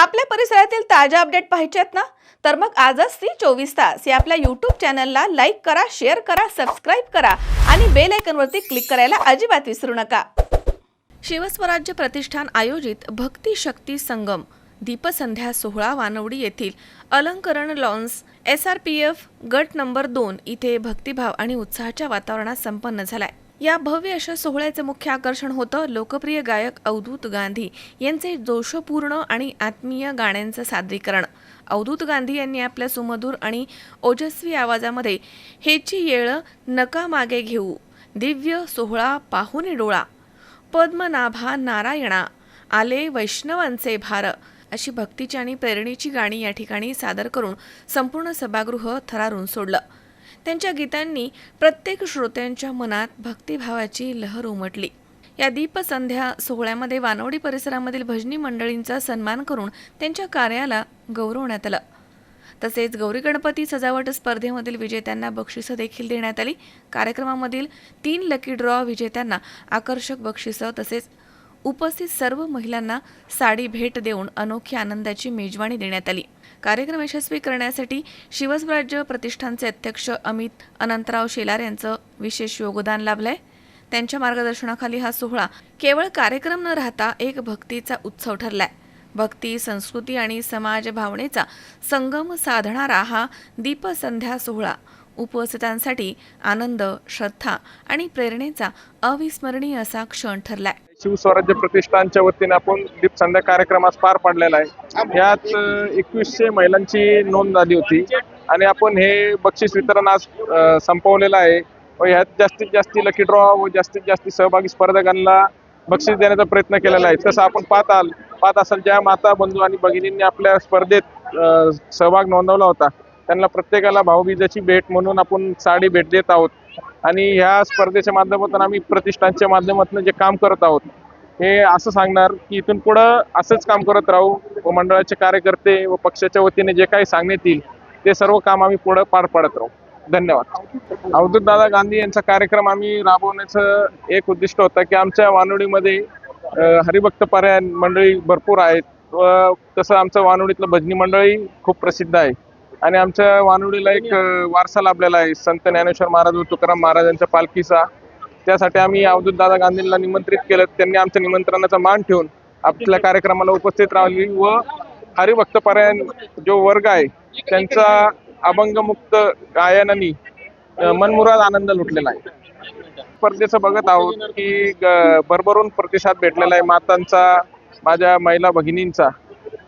आपल्या परिसरातील ताज्या अपडेट पाहिजेत ना? तर मग आजच सी चोवीस तास या आपल्या यूट्यूब चॅनलला लाईक करा शेअर करा सबस्क्राईब करा आणि बेल आयकनवरती क्लिक करायला अजिबात विसरू नका. शिवस्वराज्य प्रतिष्ठान आयोजित भक्ती शक्ती संगम दीपसंध्या सोहळा वानवडी येथील Alankaran lawns S R P F गट नंबर दोन इथे भक्तिभाव आणि उत्साहाच्या वातावरणात संपन्न झालाय. या भव्य अशा सोहळ्याचे मुख्य आकर्षण होतं लोकप्रिय गायक अवधूत गांधी यांचे जोशपूर्ण आणि आत्मीय गाण्यांचं सादरीकरण. अवधूत गांधी यांनी आपल्या सुमधूर आणि ओजस्वी आवाजामध्ये हेची येळ नका मागे घेऊ दिव्य सोहळा पाहुणे डोळा पद्मनाभा नारायणा आले वैष्णवांचे भार अशी भक्तीची आणि प्रेरणेची गाणी या ठिकाणी सादर करून संपूर्ण सभागृह थरारून सोडलं. त्यांच्या गीतांनी प्रत्येक श्रोत्यांच्या मनात भक्तिभावाची लहर उमटली. या दीपसंध्या सोहळ्यामध्ये वानवडी परिसरामधील भजनी मंडळींचा सन्मान करून त्यांच्या कार्याला गौरवण्यात आलं. तसेच गौरी गणपती सजावट स्पर्धेमधील विजेत्यांना बक्षिसं देखील देण्यात आली. कार्यक्रमामधील तीन लकी ड्रॉ विजेत्यांना आकर्षक बक्षिसं तसेच उपस्थित सर्व महिलांना साडी भेट देऊन अनोखी आनंदाची मेजवानी देण्यात आली. कार्यक्रम यशस्वी करण्यासाठी शिवस्वराज्य प्रतिष्ठानचे अध्यक्ष अमित अनंतराव शेलार यांचं विशेष योगदान लाभलंय. त्यांच्या मार्गदर्शनाखाली हा सोहळा केवळ कार्यक्रम न राहता एक भक्तीचा उत्सव ठरलाय. भक्ती संस्कृती आणि समाज भावनेचा संगम साधणारा हा दीपसंध्या सोहळा. उपस्थितांसाठी आनंद श्रद्धा आणि प्रेरणेचा अविस्मरणीय असा क्षण ठरलाय. शिवस्वराज्य प्रतिष्ठानच्या वतीने आपण दीप संध्या कार्यक्रम आज पार पाडलेला आहे. यात एकवीसशे महिलांची नोंद झाली होती. आणि आपण हे बक्षीस वितरण आज संपवलेलं आहे. व ह्यात जास्तीत जास्त लकी ड्रॉ व जास्तीत जास्त सहभागी स्पर्धकांना बक्षीस देण्याचा प्रयत्न केलेला आहे. तसं आपण पाहताल पाहत असाल ज्या माता बंधू आणि भगिनींनी आपल्या स्पर्धेत सहभाग नोंदवला होता. त्यांना प्रत्येकाला भाऊबीजाची भेट म्हणून आपण साडी भेट देत आहोत. आणि ह्या स्पर्धेच्या माध्यमातून आम्ही प्रतिष्ठानच्या माध्यमातून जे काम करत आहोत हे असं सांगणार की इथून पुढं असंच काम करत राहू व मंडळाचे कार्यकर्ते व पक्षाच्या वतीने जे काही सांगण्यात येईल ते सर्व काम आम्ही पुढं पार पाडत राहू. धन्यवाद. अवधूत दादा गांधी यांचा कार्यक्रम आम्ही राबवण्याचं एक उद्दिष्ट होतं की आमच्या वानोडीमध्ये हरिभक्त पर्याय मंडळी भरपूर आहेत व तसं आमचं वानोडीतलं भजनी मंडळी खूप प्रसिद्ध आहे. आणि आमच्या वानोडीला एक अं, वारसा लाभलेला आहे. संत ज्ञानेश्वर महाराज व तुकाराम महाराजांच्या पालखीचा. त्यासाठी आम्ही अवधूत दादा गांधींना निमंत्रित केलं. त्यांनी आमच्या निमंत्रणाचा मान ठेवून आपल्या कार्यक्रमाला उपस्थित राहिली व हरिभक्त पारायण जो वर्ग आहे त्यांचा अभंगमुक्त गायनानी मनमुराद आनंद लुटलेला आहे. स्पर्धेचं बघत आहोत की भरभरून प्रतिसाद भेटलेला आहे. मातांचा माझ्या महिला भगिनींचा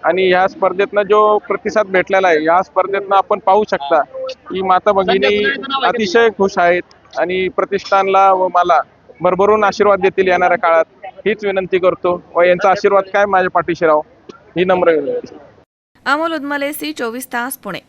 आणि ह्या स्पर्धेतनं जो प्रतिसाद भेटलेला आहे ह्या स्पर्धेतनं आपण पाहू शकता की माता भगिनी अतिशय खुश आहेत आणि प्रतिष्ठानला व मला भरभरून आशीर्वाद देतील येणाऱ्या काळात. हीच विनंती करतो व यांचा आशीर्वाद काय माझ्या पाठीशी राहो ही नम्र विनंती. अमोल उदमले सी चोवीस तास पुणे.